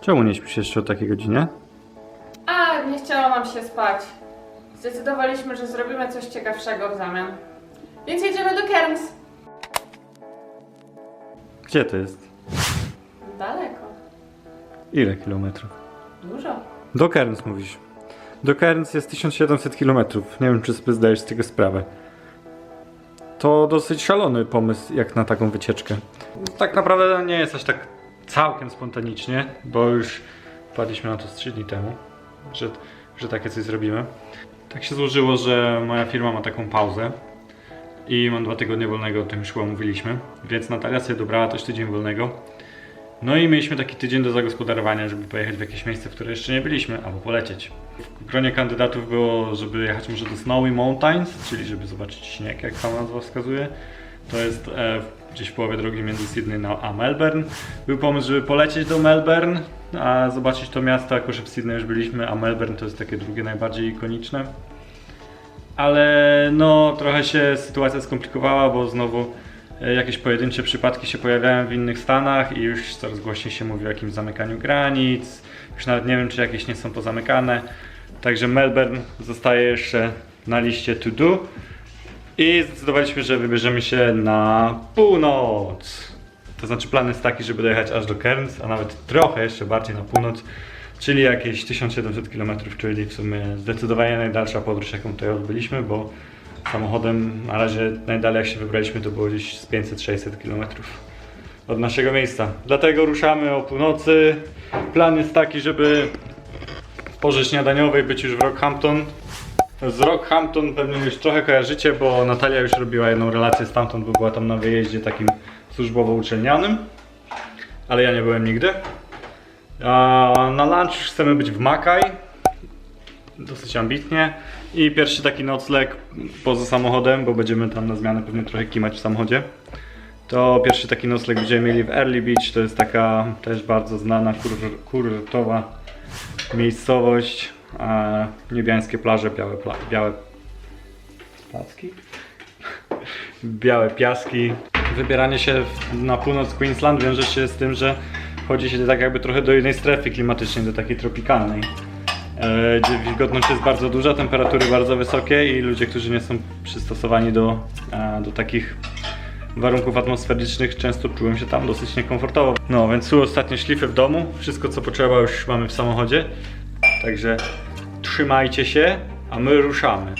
Czemu nie śpisz jeszcze o takiej godzinie? A, nie chciało nam się spać. Zdecydowaliśmy, że zrobimy coś ciekawszego w zamian. Więc jedziemy do Cairns. Gdzie to jest? Daleko. Ile kilometrów? Dużo. Do Cairns mówisz. Do Cairns jest 1700 km. Nie wiem, czy sobie zdajesz z tego sprawę. To dosyć szalony pomysł, jak na taką wycieczkę. Tak naprawdę nie jest aż tak całkiem spontanicznie, bo już wpadliśmy na to z 3 dni temu, że, że takie coś zrobimy. Tak się złożyło, że moja firma ma taką pauzę i mam dwa tygodnie wolnego, o tym już chyba mówiliśmy, więc Natalia sobie dobrała też tydzień wolnego. No i mieliśmy taki tydzień do zagospodarowania, żeby pojechać w jakieś miejsce, w które jeszcze nie byliśmy, albo polecieć. W gronie kandydatów było, żeby jechać może do Snowy Mountains, czyli żeby zobaczyć śnieg, jak sama nazwa wskazuje. To jest e, gdzieś w połowie drogi między Sydney a Melbourne. Był pomysł, żeby polecieć do Melbourne, a zobaczyć to miasto, jako że w Sydney już byliśmy, a Melbourne to jest takie drugie najbardziej ikoniczne. Ale no, trochę się sytuacja skomplikowała, bo znowu e, jakieś pojedyncze przypadki się pojawiają w innych stanach i już coraz głośniej się mówi o jakimś zamykaniu granic. Już nawet nie wiem, czy jakieś nie są pozamykane. Także Melbourne zostaje jeszcze na liście to do. I zdecydowaliśmy, że wybierzemy się na północ. To znaczy plan jest taki, żeby dojechać aż do Cairns, a nawet trochę jeszcze bardziej na północ, czyli jakieś 1700 km, czyli w sumie zdecydowanie najdalsza podróż, jaką tutaj odbyliśmy, bo samochodem na razie najdalej jak się wybraliśmy to było gdzieś z 500-600 km od naszego miejsca. Dlatego ruszamy o północy. Plan jest taki, żeby w porze śniadaniowej być już w Rockhampton. Z Rockhampton pewnie już trochę kojarzycie, bo Natalia już robiła jedną relację stamtąd, bo była tam na wyjeździe takim służbowo-uczelnianym. Ale ja nie byłem nigdy. A na lunch chcemy być w Mackay. Dosyć ambitnie. I pierwszy taki nocleg poza samochodem, bo będziemy tam na zmianę pewnie trochę kimać w samochodzie. To pierwszy taki nocleg będziemy mieli w Early Beach. To jest taka też bardzo znana kur- kurortowa miejscowość. E, niebiańskie plaże, białe, pla- białe placki? białe piaski. Wybieranie się na północ Queensland wiąże się z tym, że chodzi się tak jakby trochę do innej strefy klimatycznej, do takiej tropikalnej. E, gdzie wilgotność jest bardzo duża, temperatury bardzo wysokie i ludzie, którzy nie są przystosowani do, e, do takich warunków atmosferycznych często czułem się tam dosyć niekomfortowo. No więc tu ostatnie szlify w domu, wszystko co potrzeba już mamy w samochodzie. Także trzymajcie się, a my ruszamy.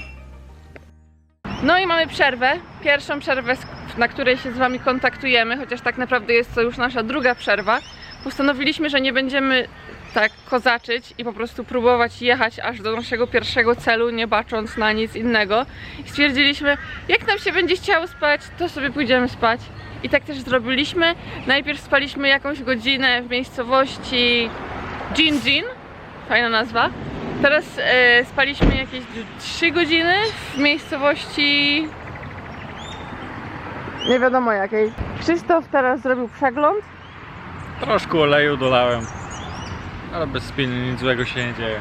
No i mamy przerwę. Pierwszą przerwę, na której się z Wami kontaktujemy, chociaż tak naprawdę jest to już nasza druga przerwa. Postanowiliśmy, że nie będziemy tak kozaczyć i po prostu próbować jechać aż do naszego pierwszego celu, nie bacząc na nic innego. I stwierdziliśmy, jak nam się będzie chciało spać, to sobie pójdziemy spać. I tak też zrobiliśmy. Najpierw spaliśmy jakąś godzinę w miejscowości Gin Gin, fajna nazwa. Teraz e, spaliśmy jakieś 3 godziny w miejscowości. Nie wiadomo jakiej. Krzysztof teraz zrobił przegląd. Troszkę oleju dolałem, ale bez spiny nic złego się nie dzieje.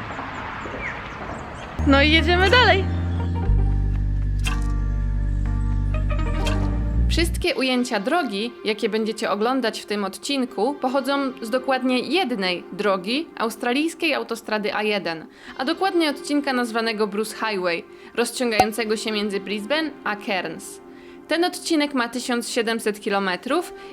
No i jedziemy dalej. Wszystkie ujęcia drogi, jakie będziecie oglądać w tym odcinku, pochodzą z dokładnie jednej drogi australijskiej autostrady A1, a dokładnie odcinka nazwanego Bruce Highway, rozciągającego się między Brisbane a Cairns. Ten odcinek ma 1700 km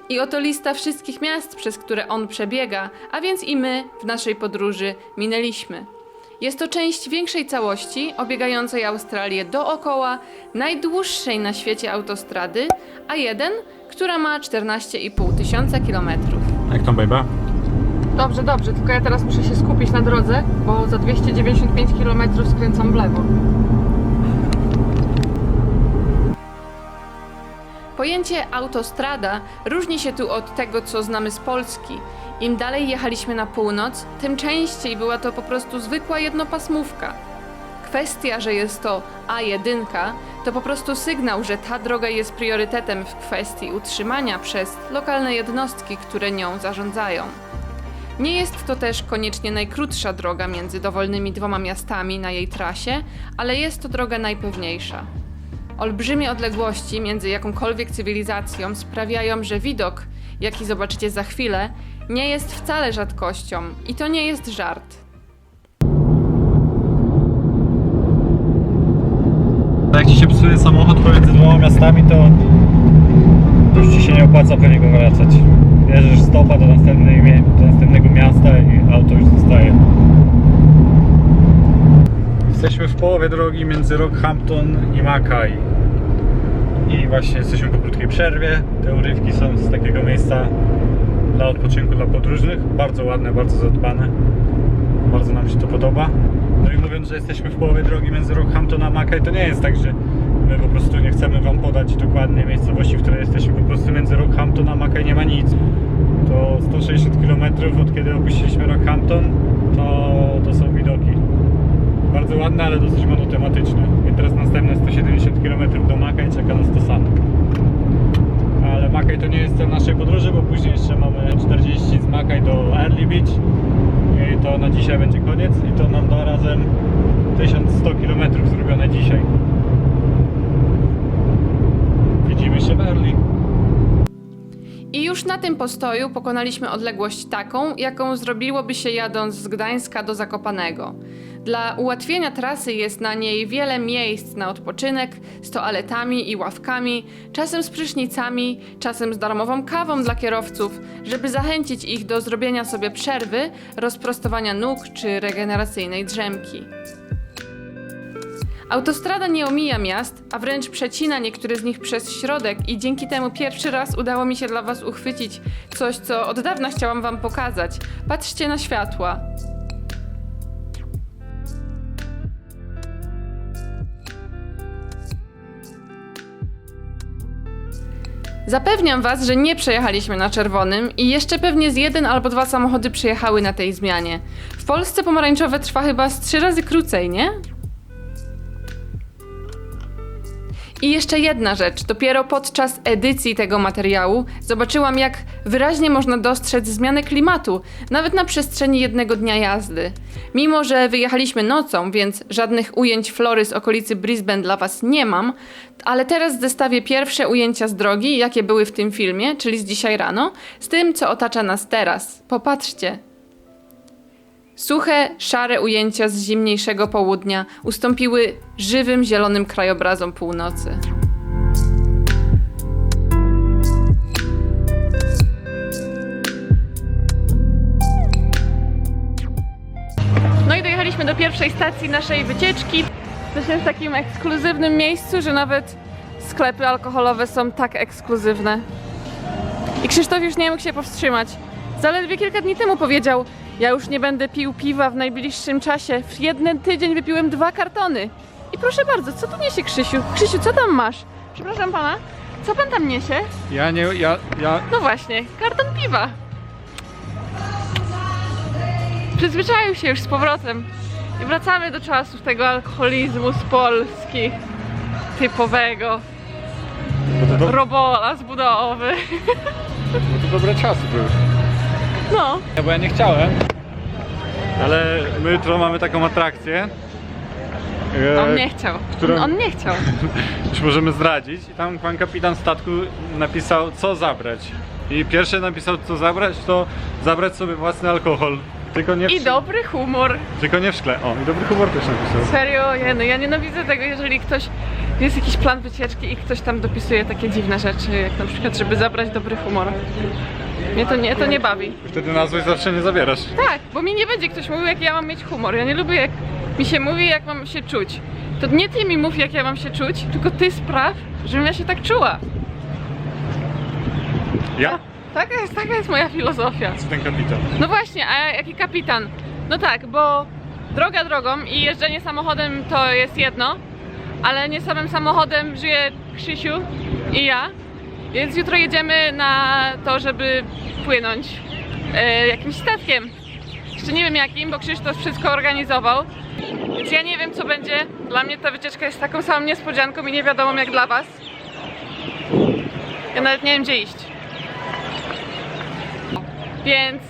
i oto lista wszystkich miast, przez które on przebiega, a więc i my w naszej podróży minęliśmy. Jest to część większej całości, obiegającej Australię dookoła, najdłuższej na świecie autostrady, A1, która ma 14,5 tysiąca kilometrów. Jak tam, baby? Dobrze, dobrze, tylko ja teraz muszę się skupić na drodze, bo za 295 km skręcam w lewo. Pojęcie autostrada różni się tu od tego, co znamy z Polski. Im dalej jechaliśmy na północ, tym częściej była to po prostu zwykła jednopasmówka. Kwestia, że jest to A1, to po prostu sygnał, że ta droga jest priorytetem w kwestii utrzymania przez lokalne jednostki, które nią zarządzają. Nie jest to też koniecznie najkrótsza droga między dowolnymi dwoma miastami na jej trasie, ale jest to droga najpewniejsza. Olbrzymie odległości między jakąkolwiek cywilizacją sprawiają, że widok, jaki zobaczycie za chwilę, nie jest wcale rzadkością i to nie jest żart. Jak ci się psuje samochód pomiędzy dwoma miastami, to już ci się nie opłaca po niego wracać. Bierzesz stopa do, następnej, do następnego miasta i auto już zostaje. Jesteśmy w połowie drogi między Rockhampton i Mackay. I właśnie jesteśmy po krótkiej przerwie. Te urywki są z takiego miejsca dla odpoczynku dla podróżnych. Bardzo ładne, bardzo zadbane. Bardzo nam się to podoba. No i mówiąc, że jesteśmy w połowie drogi między Rockhampton a Mackay, to nie jest tak, że my po prostu nie chcemy Wam podać dokładnie miejscowości, w której jesteśmy. Po prostu między Rockhampton a Mackay nie ma nic. To 160 km od kiedy opuściliśmy Rockhampton, to, to są widoki. Bardzo ładne, ale dosyć monotematyczne. I teraz następne 170 km do Mackay czeka nas to samo. Ale Mackay to nie jest cel naszej podróży, bo później jeszcze mamy 40 z Mackay do Early Beach. I to na dzisiaj będzie koniec i to nam da razem 1100 km zrobione dzisiaj. Widzimy się w Early. Na tym postoju pokonaliśmy odległość taką, jaką zrobiłoby się jadąc z Gdańska do Zakopanego. Dla ułatwienia trasy jest na niej wiele miejsc na odpoczynek z toaletami i ławkami, czasem z prysznicami, czasem z darmową kawą dla kierowców, żeby zachęcić ich do zrobienia sobie przerwy, rozprostowania nóg czy regeneracyjnej drzemki. Autostrada nie omija miast, a wręcz przecina niektóre z nich przez środek i dzięki temu pierwszy raz udało mi się dla Was uchwycić coś, co od dawna chciałam Wam pokazać. Patrzcie na światła. Zapewniam Was, że nie przejechaliśmy na czerwonym i jeszcze pewnie z jeden albo dwa samochody przyjechały na tej zmianie. W Polsce pomarańczowe trwa chyba z trzy razy krócej, nie? I jeszcze jedna rzecz. Dopiero podczas edycji tego materiału zobaczyłam, jak wyraźnie można dostrzec zmianę klimatu, nawet na przestrzeni jednego dnia jazdy. Mimo, że wyjechaliśmy nocą, więc żadnych ujęć flory z okolicy Brisbane dla Was nie mam, ale teraz zestawię pierwsze ujęcia z drogi, jakie były w tym filmie, czyli z dzisiaj rano, z tym, co otacza nas teraz. Popatrzcie. Suche, szare ujęcia z zimniejszego południa ustąpiły żywym, zielonym krajobrazom północy. No i dojechaliśmy do pierwszej stacji naszej wycieczki. Jesteśmy w takim ekskluzywnym miejscu, że nawet sklepy alkoholowe są tak ekskluzywne. I Krzysztof już nie mógł się powstrzymać. Zaledwie kilka dni temu powiedział: Ja już nie będę pił piwa w najbliższym czasie. W jeden tydzień wypiłem dwa kartony. I proszę bardzo, co tu niesie Krzysiu? Krzysiu, co tam masz? Przepraszam pana, co pan tam niesie? Ja nie, ja, ja... No właśnie, karton piwa. Przyzwyczaił się już z powrotem. I wracamy do czasów tego alkoholizmu z Polski. Typowego. To, do, Robola z budowy. bo to dobre czasy były. No. Ja, bo ja nie chciałem. Ale my jutro mamy taką atrakcję. e, On nie chciał. którą- On nie chciał. Już możemy zdradzić. I tam pan kapitan statku napisał, co zabrać. I pierwsze napisał, co zabrać, to zabrać sobie własny alkohol. Tylko nie w, I dobry humor. tylko nie w szkle. O, i dobry humor też napisał. Serio, nie, no ja nienawidzę tego, jeżeli ktoś jest jakiś plan wycieczki i ktoś tam dopisuje takie dziwne rzeczy, jak na przykład, żeby zabrać dobry humor. Mnie to nie, to nie bawi. Wtedy nazwy zawsze nie zabierasz. Tak, bo mi nie będzie ktoś mówił, jak ja mam mieć humor. Ja nie lubię, jak mi się mówi, jak mam się czuć. To nie ty mi mów, jak ja mam się czuć, tylko ty spraw, żebym ja się tak czuła. Ja? Taka jest, taka jest moja filozofia. Co ten kapitan? No właśnie, a jaki kapitan? No tak, bo droga drogą i jeżdżenie samochodem to jest jedno, ale nie samym samochodem żyje Krzysiu i ja. Więc jutro jedziemy na to, żeby płynąć e, jakimś statkiem. Jeszcze nie wiem jakim, bo Krzysztof wszystko organizował. Więc ja nie wiem co będzie. Dla mnie ta wycieczka jest taką samą niespodzianką i nie wiadomo jak dla was. Ja nawet nie wiem gdzie iść. Więc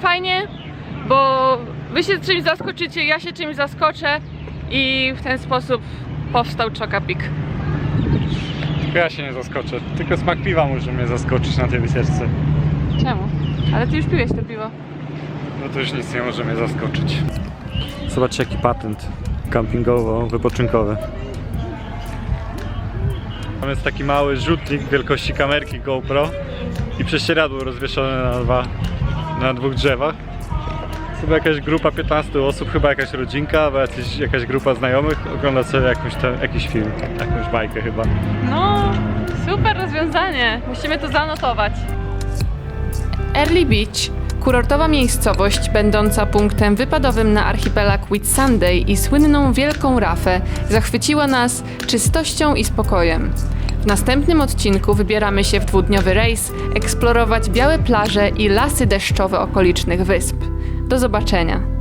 fajnie, bo wy się czymś zaskoczycie, ja się czymś zaskoczę i w ten sposób powstał Chocapik. Tylko ja się nie zaskoczę. Tylko smak piwa może mnie zaskoczyć na tej wycieczce. Czemu? Ale ty już piłeś to piwo. No to już nic nie może mnie zaskoczyć. Zobaczcie jaki patent campingowo-wypoczynkowy. Tam jest taki mały rzutnik wielkości kamerki GoPro i prześcieradło rozwieszone na, dwa, na dwóch drzewach. Chyba jakaś grupa 15 osób, chyba jakaś rodzinka, albo jacyś, jakaś grupa znajomych ogląda sobie jakąś jakiś film, jakąś bajkę chyba. No, super rozwiązanie. Musimy to zanotować. Early Beach, kurortowa miejscowość będąca punktem wypadowym na archipelag Whitsunday i słynną Wielką Rafę, zachwyciła nas czystością i spokojem. W następnym odcinku wybieramy się w dwudniowy rejs, eksplorować białe plaże i lasy deszczowe okolicznych wysp. Do zobaczenia.